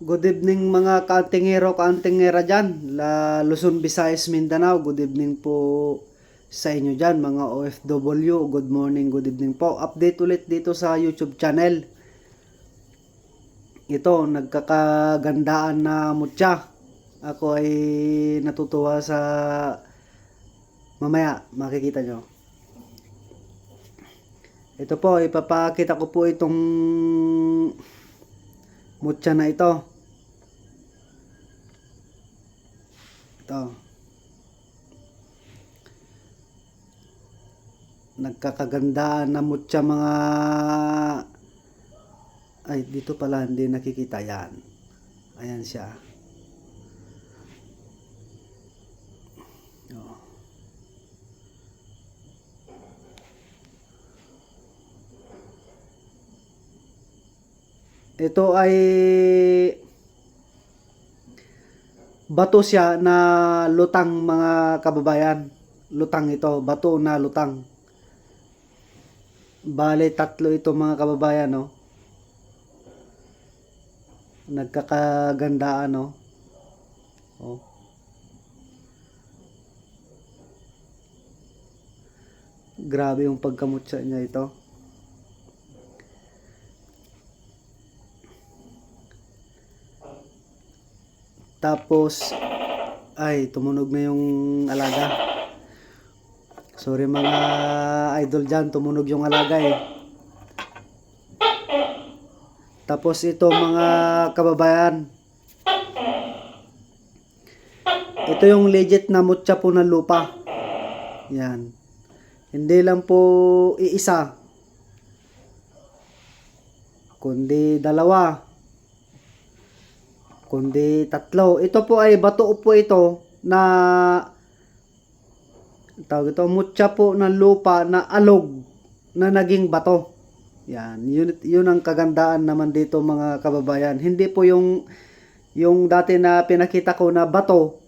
Good evening mga kaantingero, kaantingera dyan. La Luzon, Visayas, Mindanao. Good evening po sa inyo dyan mga OFW. Good morning, good evening po. Update ulit dito sa YouTube channel. Ito, nagkakagandaan na mutya. Ako ay natutuwa sa mamaya, makikita nyo. Ito po, ipapakita ko po itong mutya na ito. Ito. Nagkakagandaan na mutya mga ay dito pala hindi nakikita yan. Ayan siya. Oh. Ito ay bato siya na lutang mga kababayan. Lutang ito, bato na lutang. Bale, tatlo ito mga kababayan, no? Nagkakagandaan, no? Oh. Grabe yung pagkamutsa niya ito. Tapos, ay, tumunog na yung alaga. Sorry mga idol dyan, tumunog yung alaga eh. Tapos ito mga kababayan. Ito yung legit na mutya po ng lupa. Yan. Hindi lang po iisa. Kundi dalawa kundi tatlo. Ito po ay bato po ito na tawag ito, mutya po ng lupa na alog na naging bato. Yan, yun, yun ang kagandaan naman dito mga kababayan. Hindi po yung yung dati na pinakita ko na bato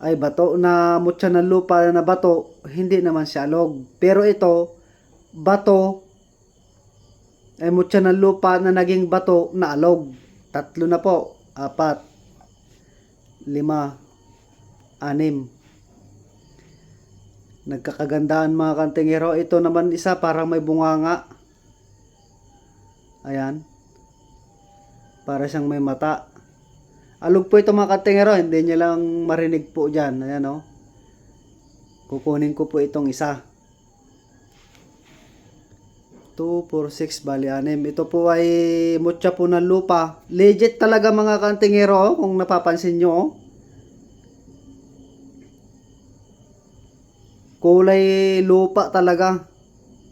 ay bato na mutya ng lupa na bato, hindi naman siya alog. Pero ito, bato ay mutya ng lupa na naging bato na alog. Tatlo na po apat, lima, anim. Nagkakagandaan mga kantingero. Ito naman isa parang may bunganga. Ayan. Para siyang may mata. Alog po ito mga kantingero. Hindi niya lang marinig po dyan. Ayan o. Oh. Kukunin ko po itong isa. 2, 4, 6, bali 6. Ito po ay mutya po ng lupa. Legit talaga mga kantingero, oh, kung napapansin nyo. Oh. Kulay lupa talaga.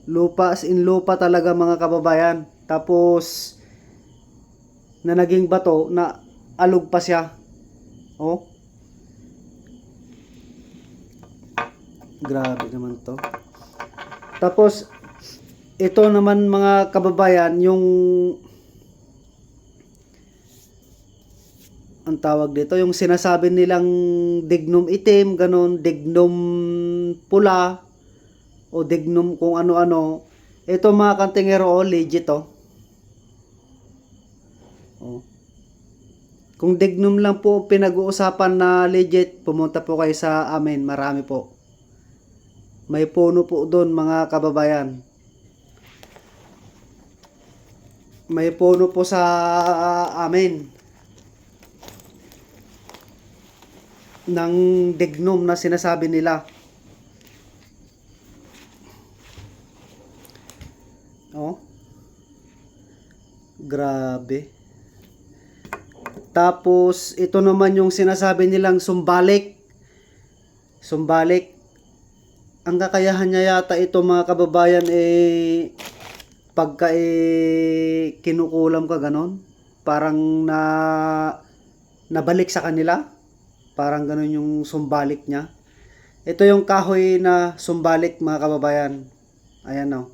Lupa as in lupa talaga mga kababayan. Tapos, na naging bato na alog pa siya. Oh. Grabe naman to. Tapos, ito naman mga kababayan, yung ang tawag dito, yung sinasabi nilang dignum itim, ganun, dignum pula, o dignum kung ano-ano. Ito mga kantingero, oh, legit oh. oh. Kung dignum lang po pinag-uusapan na legit, pumunta po kayo sa amin, marami po. May puno po doon mga kababayan. May puno po sa amin ng dignum na sinasabi nila. Oh. Grabe. Tapos ito naman yung sinasabi nilang sumbalik. Sumbalik. Ang kakayahan niya yata ito mga kababayan eh pagka eh, kinukulam ka ganon, parang na nabalik sa kanila. Parang ganon yung sumbalik niya. Ito yung kahoy na sumbalik mga kababayan. Ayan o.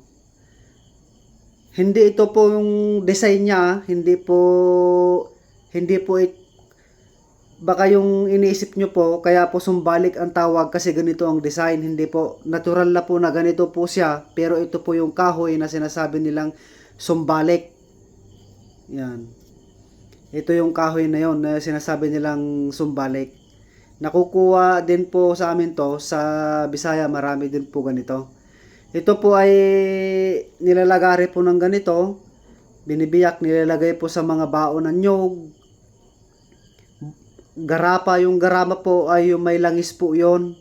Hindi ito po yung design niya, ah. hindi po hindi po it, baka yung iniisip nyo po, kaya po sumbalik ang tawag kasi ganito ang design. Hindi po, natural na po na ganito po siya, pero ito po yung kahoy na sinasabi nilang sumbalik. Yan. Ito yung kahoy na yon na sinasabi nilang sumbalik. Nakukuha din po sa amin to sa Bisaya, marami din po ganito. Ito po ay nilalagari po ng ganito, binibiyak, nilalagay po sa mga baon ng nyog. Garapa, yung garama po ay yung may langis po yon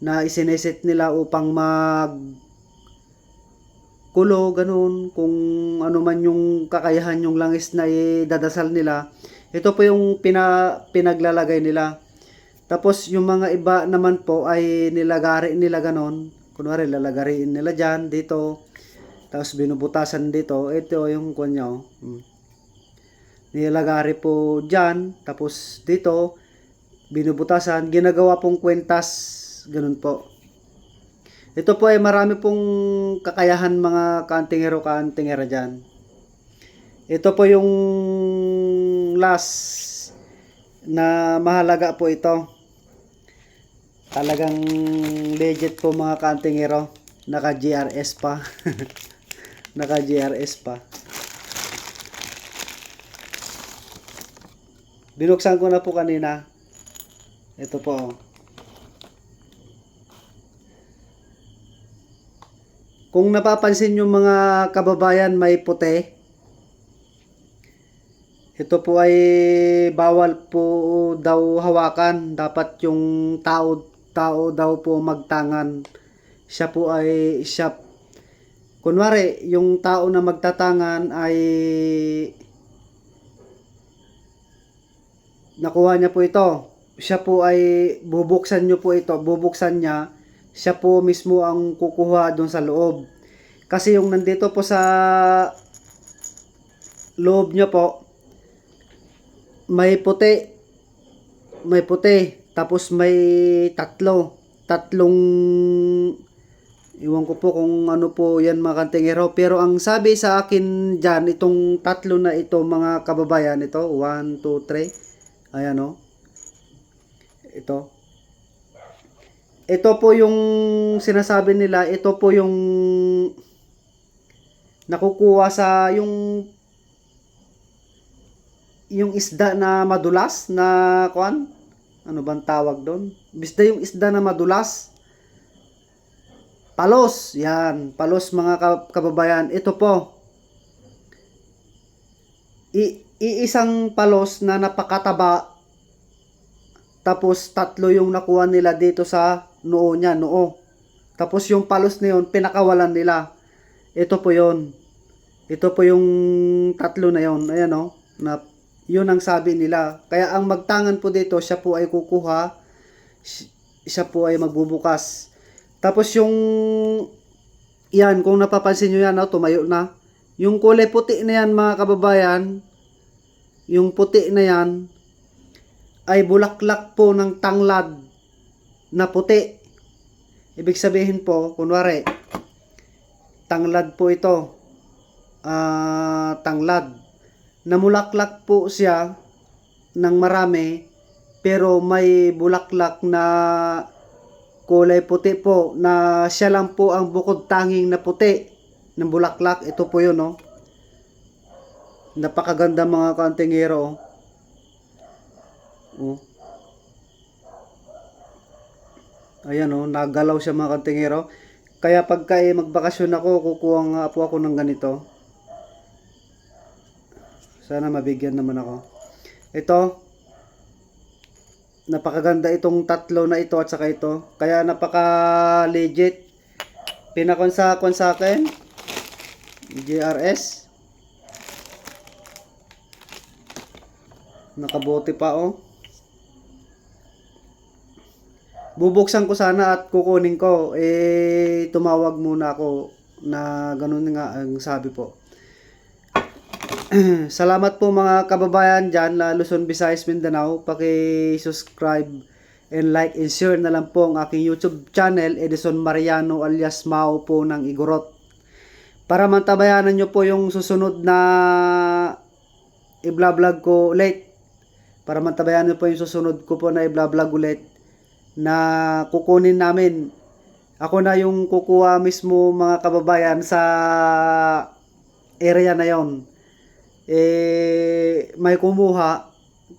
na isineset nila upang mag kulo, ganun, kung ano man yung kakayahan yung langis na idadasal nila. Ito po yung pina, pinaglalagay nila. Tapos yung mga iba naman po ay nilagari nila ganon. Kunwari lalagariin nila dyan, dito. Tapos binubutasan dito. Ito yung kunyo. Hmm. Nilagari po dyan. Tapos dito, binubutasan. Ginagawa pong kwentas. Ganun po. Ito po ay marami pong kakayahan mga kantingero kantingera dyan. Ito po yung last na mahalaga po ito. Talagang legit po mga kantingero. Naka GRS pa. Naka GRS pa. Binuksan ko na po kanina. Ito po. Kung napapansin yung mga kababayan may puti, ito po ay bawal po daw hawakan. Dapat yung tao, tao daw po magtangan. Siya po ay siya kunwari yung tao na magtatangan ay nakuha niya po ito. Siya po ay bubuksan niyo po ito, bubuksan niya. Siya po mismo ang kukuha doon sa loob. Kasi yung nandito po sa loob niya po, may puti. May puti. Tapos may tatlo. Tatlong Iwan ko po kung ano po yan mga kantingero. Pero ang sabi sa akin dyan, itong tatlo na ito mga kababayan, ito, 1, 2, 3. Ayan o. Ito. Ito po yung sinasabi nila, ito po yung nakukuha sa yung yung isda na madulas na kuan ano bang tawag doon? Bisda yung isda na madulas. Palos yan. Palos mga ka- kababayan. Ito po. I, iisang palos na napakataba. Tapos tatlo yung nakuha nila dito sa noo niya noo. Tapos yung palos na yun pinakawalan nila. Ito po yon ito po yung tatlo na yon ayan o na yun ang sabi nila. Kaya ang magtangan po dito, siya po ay kukuha, si- siya po ay magbubukas. Tapos yung, yan, kung napapansin nyo yan, oh, tumayo na. Yung kulay puti na yan, mga kababayan, yung puti na yan, ay bulaklak po ng tanglad na puti. Ibig sabihin po, kunwari, tanglad po ito. Ah, tanglad namulaklak po siya ng marami pero may bulaklak na kulay puti po na siya lang po ang bukod tanging na puti ng bulaklak ito po yun no napakaganda mga kantingero oh. ayan oh nagalaw siya mga kantingero kaya pagka eh, magbakasyon ako kukuha nga po ako ng ganito sana mabigyan naman ako. Ito, napakaganda itong tatlo na ito at saka ito. Kaya napaka legit. Pinakon sa kon sa akin. GRS. Nakabote pa oh. Bubuksan ko sana at kukunin ko. Eh, tumawag muna ako na ganun nga ang sabi po. Salamat po mga kababayan dyan na Luzon, Visayas, Mindanao. Paki-subscribe and like and share na lang po ang aking YouTube channel, Edison Mariano alias Mao po ng Igorot. Para mantabayanan nyo po yung susunod na i-vlog ko ulit para matabayan niyo po yung susunod ko po na i-vlog ulit na kukunin namin. Ako na yung kukuha mismo mga kababayan sa area na yon. Eh, may kumuha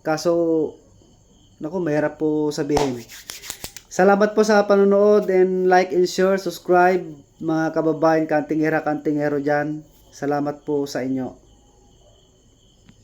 kaso nako mahirap po sabihin. Salamat po sa panonood and like and share, subscribe mga kababayan, kanting era, kanting hero dyan. Salamat po sa inyo.